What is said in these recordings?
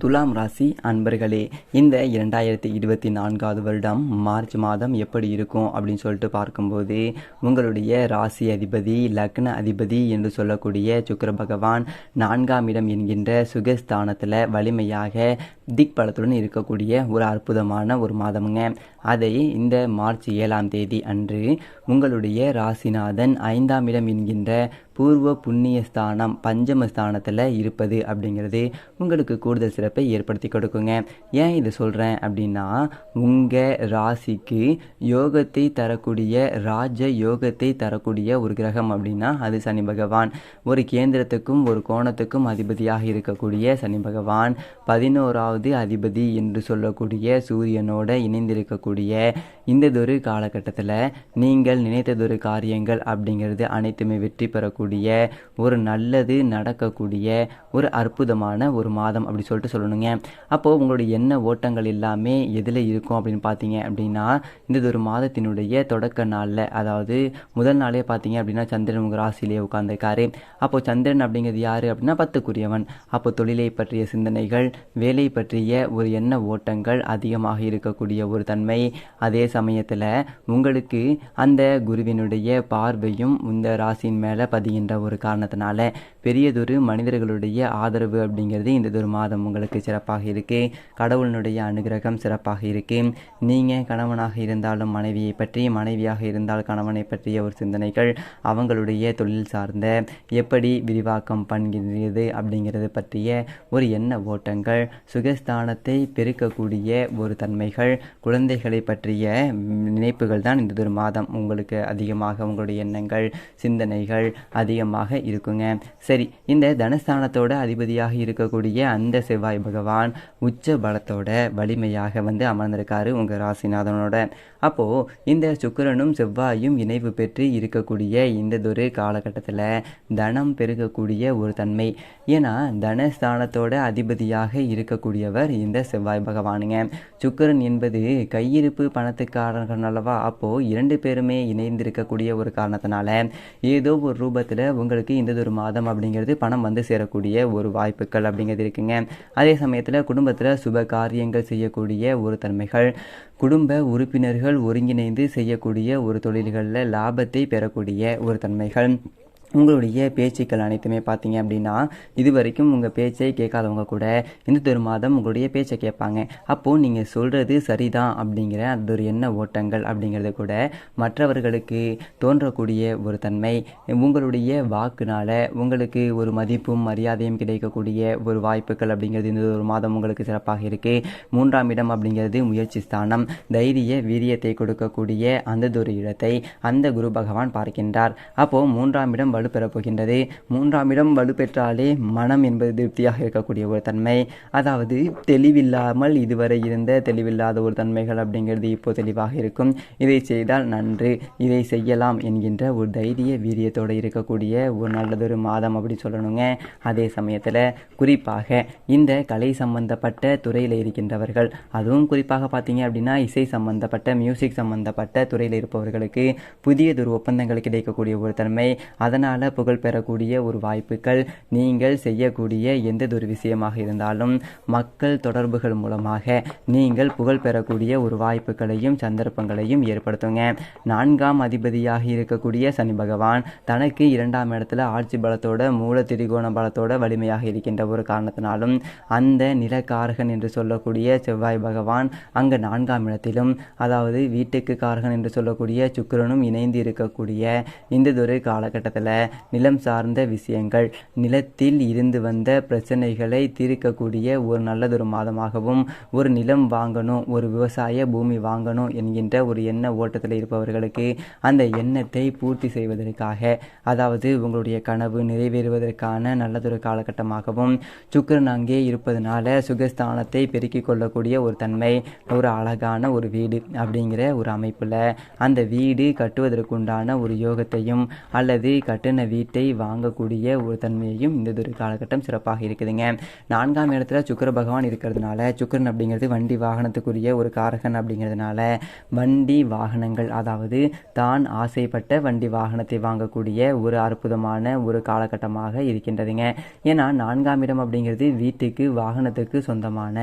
துலாம் ராசி அன்பர்களே இந்த இரண்டாயிரத்தி இருபத்தி நான்காவது வருடம் மார்ச் மாதம் எப்படி இருக்கும் அப்படின்னு சொல்லிட்டு பார்க்கும்போது உங்களுடைய ராசி அதிபதி லக்ன அதிபதி என்று சொல்லக்கூடிய சுக்கர பகவான் நான்காம் இடம் என்கின்ற சுகஸ்தானத்தில் வலிமையாக திக்பலத்துடன் இருக்கக்கூடிய ஒரு அற்புதமான ஒரு மாதமுங்க. அதை இந்த மார்ச் ஏழாம் தேதி அன்று உங்களுடைய ராசிநாதன் ஐந்தாம் இடம் என்கின்ற பூர்வ புண்ணிய ஸ்தானம் பஞ்சம ஸ்தானத்தில் இருப்பது அப்படிங்கிறது உங்களுக்கு கூடுதல் சிறப்பை ஏற்படுத்தி கொடுக்குங்க. ஏன் இது சொல்கிறேன் அப்படின்னா உங்கள் ராசிக்கு யோகத்தை தரக்கூடிய ராஜ யோகத்தை தரக்கூடிய ஒரு கிரகம் அப்படின்னா அது சனி பகவான். ஒரு கேந்திரத்துக்கும் ஒரு கோணத்துக்கும் அதிபதியாக இருக்கக்கூடிய சனி பகவான். பதினோராவது அதிபதி என்று சொல்லக்கூடிய சூரியனோட இணைந்திருக்கக்கூடிய இந்ததொரு காலகட்டத்தில் நீங்கள் நினைத்ததொரு காரியங்கள் அப்படிங்கிறது அனைத்துமே வெற்றி பெறக்கூடிய ஒரு நல்லது நடக்கக்கூடிய ஒரு அற்புதமான ஒரு மாதம் அப்படி சொல்லிட்டு சொல்லணுங்க. அப்போது உங்களுடைய எண்ண ஓட்டங்கள் எல்லாமே எதில் இருக்கும் அப்படின்னு பார்த்தீங்க அப்படின்னா இந்த ஒரு மாதத்தினுடைய தொடக்க நாளில் அதாவது முதல் நாளே பார்த்தீங்க அப்படின்னா சந்திரன் உங்கள் ராசியிலேயே உட்காந்துருக்காரு அப்போது சந்திரன் அப்படிங்கிறது யார் அப்படின்னா பத்துக்குரியவன். அப்போ தொழிலை பற்றிய சிந்தனைகள் வேலை பற்றிய ஒரு எண்ண ஓட்டங்கள் அதிகமாக இருக்கக்கூடிய ஒரு தன்மை. அதே சமயத்தில் உங்களுக்கு அந்த குருவினுடைய பார்வையும் இந்த ராசியின் மேலே பதிகின்ற ஒரு காரணத்தினால பெரியதொரு மனிதர்களுடைய ஆதரவு அப்படிங்கிறது இந்த ஒரு மாதம் உங்களுக்கு சிறப்பாக இருக்கு. கடவுளினுடைய அனுகிரகம் சிறப்பாக இருக்குது நீங்கள் கணவனாக இருந்தாலும் மனைவியை பற்றி மனைவியாக இருந்தால் கணவனை பற்றிய ஒரு சிந்தனைகள் அவங்களுடைய தொழில் சார்ந்த எப்படி விரிவாக்கம் பண்ணுகிறது அப்படிங்கிறது பற்றிய ஒரு எண்ண ஓட்டங்கள் சுகஸ்தானத்தை பெருக்கக்கூடிய ஒரு தன்மைகள் குழந்தைகளை பற்றிய நினைப்புகள் தான் இந்த ஒரு மாதம் உங்களுக்கு அதிகமாக உங்களுடைய எண்ணங்கள் சிந்தனைகள் அதிகமாக இருக்குங்க. சரி இந்த தனஸ்தானத்தோட அதிபதியாக இருக்கக்கூடிய அந்த செவ்வாய் பகவான் உச்ச பலத்தோட வலிமையாக வந்து அமர்ந்திருக்காரு உங்கள் ராசிநாதனோட. அப்போது இந்த சுக்கிரனும் செவ்வாயும் இணைவு பெற்று இருக்கக்கூடிய இந்ததொரு காலகட்டத்தில் தனம் பெருகக்கூடிய ஒரு தன்மை. ஏன்னா தனஸ்தானத்தோட அதிபதியாக இருக்கக்கூடியவர் இந்த செவ்வாய் பகவானுங்க. சுக்கிரன் என்பது கையிருப்பு பணத்துக்காரர்கள் அல்லவா? அப்போது இரண்டு பேருமே இணைந்திருக்கக்கூடிய ஒரு காரணத்தினால ஏதோ ஒரு ரூபத்தில் உங்களுக்கு இந்த ஒரு மாதம் அப்படிங்கிறது பணம் வந்து சேரக்கூடிய ஒரு வாய்ப்புகள் அப்படிங்கிறது இருக்குங்க. அதே சமயத்தில் குடும்பத்தில் சுப காரியங்கள் செய்யக்கூடிய ஒரு தன்மைகள் குடும்ப உறுப்பினர்கள் ஒருங்கிணைந்து செய்யக்கூடிய ஒரு தொழில்களில் லாபத்தை பெறக்கூடிய ஒரு தன்மைகள். உங்களுடைய பேச்சுக்கள் அனைத்துமே பார்த்தீங்க அப்படின்னா இது வரைக்கும் உங்கள் பேச்சை கேட்காதவங்க கூட இந்த ஒரு மாதம் உங்களுடைய பேச்சை கேட்பாங்க. அப்போது நீங்கள் சொல்கிறது சரிதான் அப்படிங்கிற அந்த ஒரு எண்ண ஓட்டங்கள் அப்படிங்கிறது கூட மற்றவர்களுக்கு தோன்றக்கூடிய ஒரு தன்மை. உங்களுடைய வாக்குனால் உங்களுக்கு ஒரு மதிப்பும் மரியாதையும் கிடைக்கக்கூடிய ஒரு வாய்ப்புகள் அப்படிங்கிறது இந்த ஒரு மாதம் உங்களுக்கு சிறப்பாக இருக்குது மூன்றாம் இடம் அப்படிங்கிறது முயற்சி ஸ்தானம். தைரிய வீரியத்தை கொடுக்கக்கூடிய அந்த ஒரு இடத்தை அந்த குரு பகவான் பார்க்கின்றார். அப்போது மூன்றாம் இடம் வலுப்பெறப் போகின்றது மூன்றாம் இடம் வலுப்பெற்றாலே மனம் என்பது திருப்தியாக இருக்கக்கூடிய ஒரு தன்மை. அதாவது தெளிவில்லாமல் இதுவரை இருந்த தெளிவில்லாத ஒரு தன்மைகள் அப்படிங்கிறது இப்போ தெளிவாக இருக்கும். இதை செய்தால் நன்று. இதை செய்யலாம் என்கின்ற ஒரு தைரிய வீரியத்தோடு இருக்கக்கூடிய ஒரு நல்லதொரு மாதம் அப்படி சொல்லணுங்க. அதே சமயத்தில் குறிப்பாக இந்த கலை சம்பந்தப்பட்ட துறையில் இருக்கின்றவர்கள் அதுவும் குறிப்பாக பார்த்தீங்க அப்படின்னா இசை சம்பந்தப்பட்ட மியூசிக் சம்பந்தப்பட்ட துறையில் இருப்பவர்களுக்கு புதியதொரு ஒப்பந்தங்கள் கிடைக்கக்கூடிய ஒரு தன்மை. அதனால் புகழ் பெறக்கூடிய ஒரு வாய்ப்புகள் நீங்கள் செய்யக்கூடிய எந்ததொரு விஷயமாக இருந்தாலும் மக்கள் தொடர்புகள் மூலமாக நீங்கள் புகழ் பெறக்கூடிய ஒரு வாய்ப்புகளையும் சந்தர்ப்பங்களையும் ஏற்படுத்துங்க. நான்காம் அதிபதியாக இருக்கக்கூடிய சனி பகவான் தனக்கு இரண்டாம் இடத்துல ஆட்சி பலத்தோட மூல திரிகோண பலத்தோட வலிமையாக இருக்கின்ற ஒரு காரணத்தினாலும் அந்த நிலக்காரகன் என்று சொல்லக்கூடிய செவ்வாய் பகவான் அங்கே நான்காம் இடத்திலும் அதாவது வீட்டுக்கு காரகன் என்று சொல்லக்கூடிய சுக்கிரனும் இணைந்து இருக்கக்கூடிய இந்ததொரு காலகட்டத்தில் நிலம் சார்ந்த விஷயங்கள். நிலத்தில் இருந்து வந்த பிரச்சனைகளை தீர்க்கக்கூடிய ஒரு நல்லதொரு மாதமாகவும் ஒரு நிலம் வாங்கணும் ஒரு விவசாய பூமி வாங்கணும் என்கின்ற ஒரு எண்ண ஓட்டத்தில் இருப்பவர்களுக்கு அந்த எண்ணத்தை பூர்த்தி செய்வதற்காக அதாவது உங்களுடைய கனவு நிறைவேறுவதற்கான நல்லதொரு காலகட்டமாகவும் சுக்கிரன் அங்கே இருப்பதனால சுகஸ்தானத்தை பெருக்கிக் கொள்ளக்கூடிய ஒரு தன்மை ஒரு அழகான ஒரு வீடு அப்படிங்கிற ஒரு அமைப்பில் அந்த வீடு கட்டுவதற்குண்டான ஒரு யோகத்தையும் அல்லது கட்டு கட்டின வீட்டை வாங்கக்கூடிய ஒரு தன்மையையும் இந்த ஒரு காலகட்டம் சிறப்பாக இருக்குதுங்க. நான்காம் இடத்துல சுக்கிர பகவான் இருக்கிறதுனால சுக்கிரன் அப்படிங்கிறது வண்டி வாகனத்துக்குரிய ஒரு காரகன் அப்படிங்கிறதுனால வண்டி வாகனங்கள் அதாவது தான் ஆசைப்பட்ட வண்டி வாகனத்தை வாங்கக்கூடிய ஒரு அற்புதமான ஒரு காலகட்டமாக இருக்கின்றதுங்க. ஏன்னா நான்காம் இடம் அப்படிங்கிறது வீட்டுக்கு வாகனத்துக்கு சொந்தமான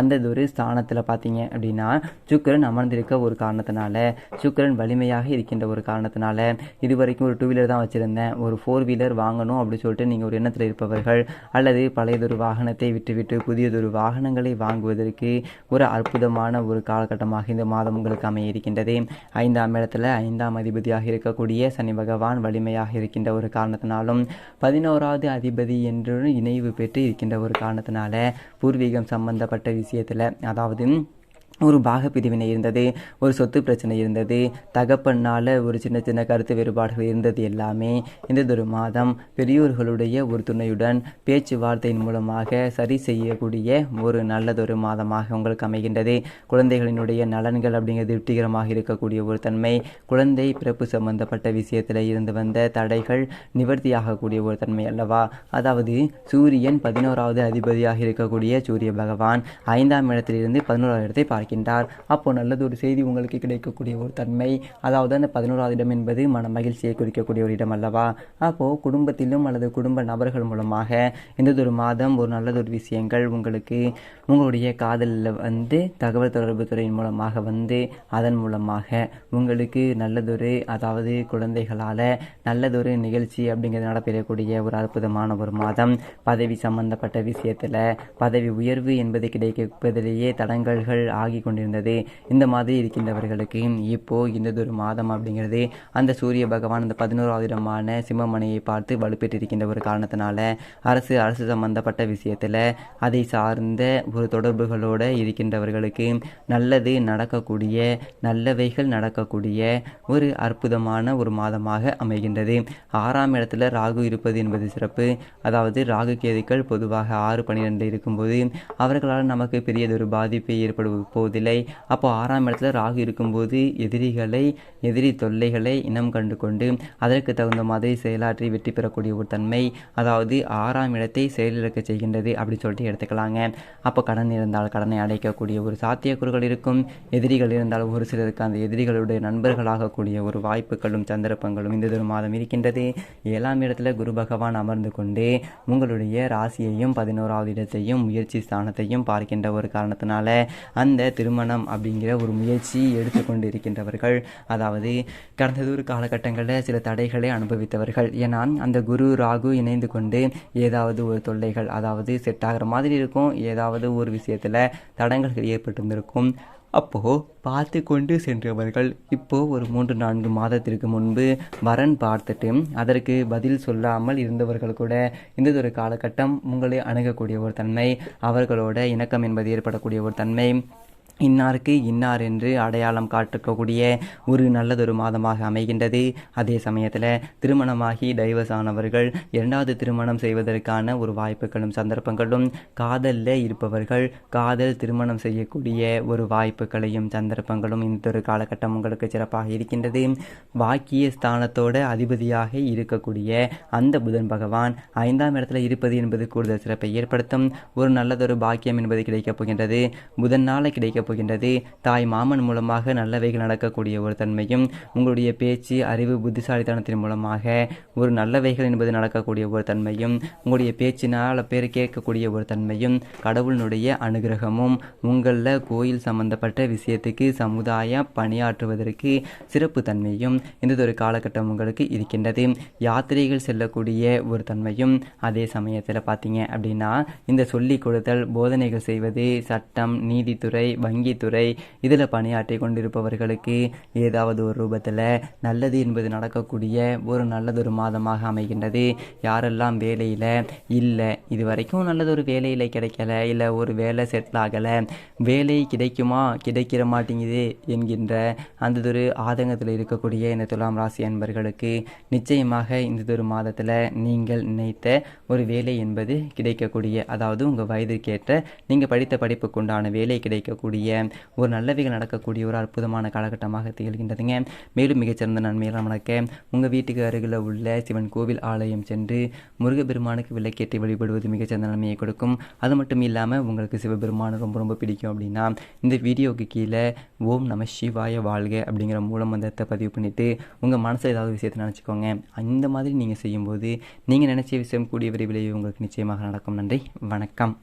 அந்த ஒரு ஸ்தானத்தில் பார்த்தீங்க அப்படின்னா சுக்கிரன் அமர்ந்திருக்க ஒரு காரணத்தினால சுக்கிரன் வலிமையாக இருக்கின்ற ஒரு காரணத்தினால இது வரைக்கும் ஒரு டூ வீலர் தான் வச்சுருந்தேன். ஒரு ஃபோர் வீலர் வாங்கணும் அப்படின்னு சொல்லிட்டு நீங்கள் ஒரு எண்ணத்தில் இருப்பவர்கள் அல்லது பழையதொரு வாகனத்தை விட்டுவிட்டு புதியதொரு வாகனங்களை வாங்குவதற்கு ஒரு அற்புதமான ஒரு காலகட்டமாக இந்த மாதம் உங்களுக்கு அமைய இருக்கின்றது ஐந்தாம் இடத்துல ஐந்தாம் அதிபதியாக இருக்கக்கூடிய சனி பகவான் வலிமையாக இருக்கின்ற ஒரு காரணத்தினாலும் பதினோராவது அதிபதி என்று இணைவு பெற்று இருக்கின்ற ஒரு காரணத்தினால பூர்வீகம் சம்பந்தப்பட்ட விஷயத்தில் அதாவது ஒரு பாக பிரிவினை இருந்தது ஒரு சொத்து பிரச்சனை இருந்தது தகப்பனால் ஒரு சின்ன சின்ன கருத்து வேறுபாடுகள் இருந்தது எல்லாமே. இந்த ஒரு மாதம் பெரியோர்களுடைய ஒரு துணையுடன் பேச்சுவார்த்தையின் மூலமாக சரி செய்யக்கூடிய ஒரு நல்லதொரு மாதமாக உங்களுக்கு அமைகின்றது. குழந்தைகளினுடைய நலன்கள் அப்படிங்கிறது திருப்திகரமாக இருக்கக்கூடிய ஒரு தன்மை குழந்தை பிறப்பு சம்பந்தப்பட்ட விஷயத்தில் இருந்து வந்த தடைகள் நிவர்த்தியாகக்கூடிய ஒரு தன்மை அல்லவா? அதாவது சூரியன் பதினோராவது அதிபதியாக இருக்கக்கூடிய சூரிய பகவான் ஐந்தாம் இடத்திலிருந்து பதினோராவது இடத்தை பார்க்கின்றார் அப்போ நல்லது ஒரு செய்தி உங்களுக்கு கிடைக்கக்கூடிய ஒரு தன்மை அதாவது அந்த பதினோராவது இடம் என்பது மன மகிழ்ச்சியை குறிக்கக்கூடிய ஒரு இடம் அல்லவா? அப்போது குடும்பத்திலும் அல்லது குடும்ப நபர்கள் மூலமாக இந்த ஒரு மாதம் ஒரு நல்லதொரு விஷயங்கள் உங்களுக்கு உங்களுடைய காதலில் வந்து தகவல் தொடர்பு துறையின் மூலமாக வந்து அதன் மூலமாக உங்களுக்கு நல்லதொரு அதாவது குழந்தைகளால் நல்லதொரு நிகழ்ச்சி அப்படிங்கிறது நடைபெறக்கூடிய ஒரு அற்புதமான ஒரு மாதம். பதவி சம்பந்தப்பட்ட விஷயத்தில் பதவி உயர்வு என்பது கிடைப்பதிலேயே தடங்கல்கள் ஆகி கொண்டிருந்தது இந்த மாதிரி இருக்கின்றவர்களுக்கு இப்போ இந்ததொரு மாதம் அப்படிங்கிறது அந்த சூரிய பகவான் அந்த பதினோராவது இடமான சிம்மமனையை பார்த்து வலுப்பெற்றிருக்கின்ற ஒரு காரணத்தினால அரசு அரசு சம்பந்தப்பட்ட விஷயத்தில் அதை சார்ந்த ஒரு தொடர்புகளோடு இருக்கின்றவர்களுக்கு நல்லது நடக்கக்கூடிய நல்லவைகள் நடக்கக்கூடிய ஒரு அற்புதமான ஒரு மாதமாக அமைகின்றது. ஆறாம் இடத்துல ராகு இருப்பது என்பது சிறப்பு. அதாவது ராகு கேதுக்கள் பொதுவாக ஆறு பன்னிரெண்டு இருக்கும்போது அவர்களால் நமக்கு பெரியதொரு பாதிப்பை ஏற்படுவது போவதில்லை. அப்போ ஆறாம் இடத்துல ராகு இருக்கும்போது எதிரிகளை எதிரி தொல்லைகளை இனம் கண்டு கொண்டு அதற்கு தகுந்த மாதிரி செயலாற்றி வெற்றி பெறக்கூடிய ஒரு தன்மை அதாவது ஆறாம் இடத்தை செயலிழக்க செய்கின்றது அப்படி சொல்லிட்டு எடுத்துக்கலாங்க. அப்போ கடன் இருந்தால் கடனை அடைக்கக்கூடிய ஒரு சாத்தியக்கூறுகள் இருக்கும். எதிரிகள் இருந்தால் ஒரு சிலருக்கு அந்த எதிரிகளுடைய நண்பர்களாகக்கூடிய ஒரு வாய்ப்புகளும் சந்தர்ப்பங்களும் இந்த ஒரு மாதம் இருக்கின்றது. ஏழாம் இடத்துல குரு பகவான் அமர்ந்து கொண்டு உங்களுடைய ராசியையும் பதினோராவது இடத்தையும் முயற்சி ஸ்தானத்தையும் பார்க்கின்ற ஒரு காரணத்தினால அந்த திருமணம் அப்படிங்கிற ஒரு முயற்சி எடுத்துக்கொண்டு இருக்கின்றவர்கள் அதாவது கடந்த ஒரு காலகட்டங்களில் சில தடைகளை அனுபவித்தவர்கள். ஏன்னா அந்த குரு ராகு இணைந்து கொண்டு ஏதாவது ஒரு தொல்லைகள் அதாவது செட் ஆகிற மாதிரி இருக்கும். ஏதாவது ஒரு விஷயத்தில் தடங்கல்கள் ஏற்பட்டிருந்திருக்கும். அப்போது பார்த்து கொண்டு சென்றவர்கள் இப்போ ஒரு மூன்று நான்கு மாதத்திற்கு முன்பு வரன் பார்த்துட்டு அதற்கு பதில் சொல்லாமல் இருந்தவர்கள் கூட இந்த ஒரு காலகட்டம் உங்களை அணுகக்கூடிய ஒரு தன்மை அவர்களோட இணக்கம் என்பது ஏற்படக்கூடிய ஒரு தன்மை இன்னாருக்கு இன்னார் என்று அடையாளம் காட்டக்கூடிய ஒரு நல்லதொரு மாதமாக அமைகின்றது. அதே சமயத்தில் திருமணமாகி டைவர்ஸ் ஆனவர்கள் இரண்டாவது திருமணம் செய்வதற்கான ஒரு வாய்ப்புகளும் சந்தர்ப்பங்களும் காதலில் இருப்பவர்கள் காதல் திருமணம் செய்யக்கூடிய ஒரு வாய்ப்புகளையும் சந்தர்ப்பங்களும் இந்த ஒரு காலகட்டம் உங்களுக்கு சிறப்பாக இருக்கின்றது. வாக்கிய ஸ்தானத்தோட அதிபதியாக இருக்கக்கூடிய அந்த புதன் பகவான் ஐந்தாம் இடத்துல இருப்பது என்பது கூடுதல் சிறப்பை ஏற்படுத்தும். ஒரு நல்லதொரு பாக்கியம் என்பது கிடைக்கப் போகின்றது. புதனால் கிடைக்கப் போகின்றது. தாய் மாமன் மூலமாக நல்லவைகள் நடக்கக்கூடிய ஒரு தன்மையும் உங்களுடைய பேச்சு அறிவு புத்திசாலித்தனத்தின் மூலமாக ஒரு நல்லவைகள் என்பது நடக்கக்கூடிய ஒரு தன்மையும் உங்களுடைய பேச்சினால் பேர் கேட்கக்கூடிய ஒரு தன்மையும் கடவுளினுடைய அனுகிரகமும் உங்களில் கோயில் சம்பந்தப்பட்ட விஷயத்துக்கு சமுதாய பணியாற்றுவதற்கு சிறப்பு தன்மையும் இந்த ஒரு காலகட்டம் உங்களுக்கு இருக்கின்றது. யாத்திரைகள் செல்லக்கூடிய ஒரு தன்மையும் அதே சமயத்தில் பார்த்தீங்க அப்படின்னா இந்த சொல்லிக் கொடுத்தல் போதனைகள் செய்வது சட்டம் நீதித்துறை வங்கித்துறை இதில் பணியாற்றி கொண்டிருப்பவர்களுக்கு ஏதாவது ஒரு ரூபத்தில் நல்லது என்பது நடக்கக்கூடிய ஒரு நல்லதொரு மாதமாக அமைகின்றது. யாரெல்லாம் வேலையில் இல்லை இது வரைக்கும் நல்லதொரு வேலையில் கிடைக்கல இல்லை ஒரு வேலை செட்டில் ஆகலை வேலை கிடைக்குமா கிடைக்கிற மாட்டேங்குது என்கின்ற அந்ததொரு ஆதங்கத்தில் இருக்கக்கூடிய இந்த துலாம் ராசி அன்பர்களுக்கு நிச்சயமாக இந்ததொரு மாதத்தில் நீங்கள் நினைத்த ஒரு வேலை என்பது கிடைக்கக்கூடிய அதாவது உங்கள் வயதுக்கேற்ற நீங்கள் படித்த படிப்புக்குண்டான வேலை கிடைக்கக்கூடிய ஒரு நல்லவைகள் நடக்கக்கூடிய ஒரு அற்புதமான காலகட்டமாக திகழ்கின்றதுங்க. மேலும் மிகச்சிறந்த நன்மையெல்லாம் நடக்க உங்கள் வீட்டுக்கு அருகில் உள்ள சிவன் கோவில் ஆலயம் சென்று முருகப்பெருமானுக்கு விளக்கேற்றி வழிபடுவது மிகச்சிறந்த நன்மையை கொடுக்கும். அது மட்டும் இல்லாமல் உங்களுக்கு சிவபெருமான் ரொம்ப ரொம்ப பிடிக்கும் அப்படின்னா இந்த வீடியோவுக்கு கீழே ஓம் நம சிவாய வாழ்க அப்படிங்கிற மூலம் மந்திரத்தை பதிவு பண்ணிவிட்டு உங்கள் மனசில் ஏதாவது விஷயத்தை நினச்சிக்கோங்க. இந்த மாதிரி நீங்கள் செய்யும்போது நீங்கள் நினச்ச விஷயம் கூடிய விரைவிலேயே உங்களுக்கு நிச்சயமாக நடக்கும். நன்றி வணக்கம்.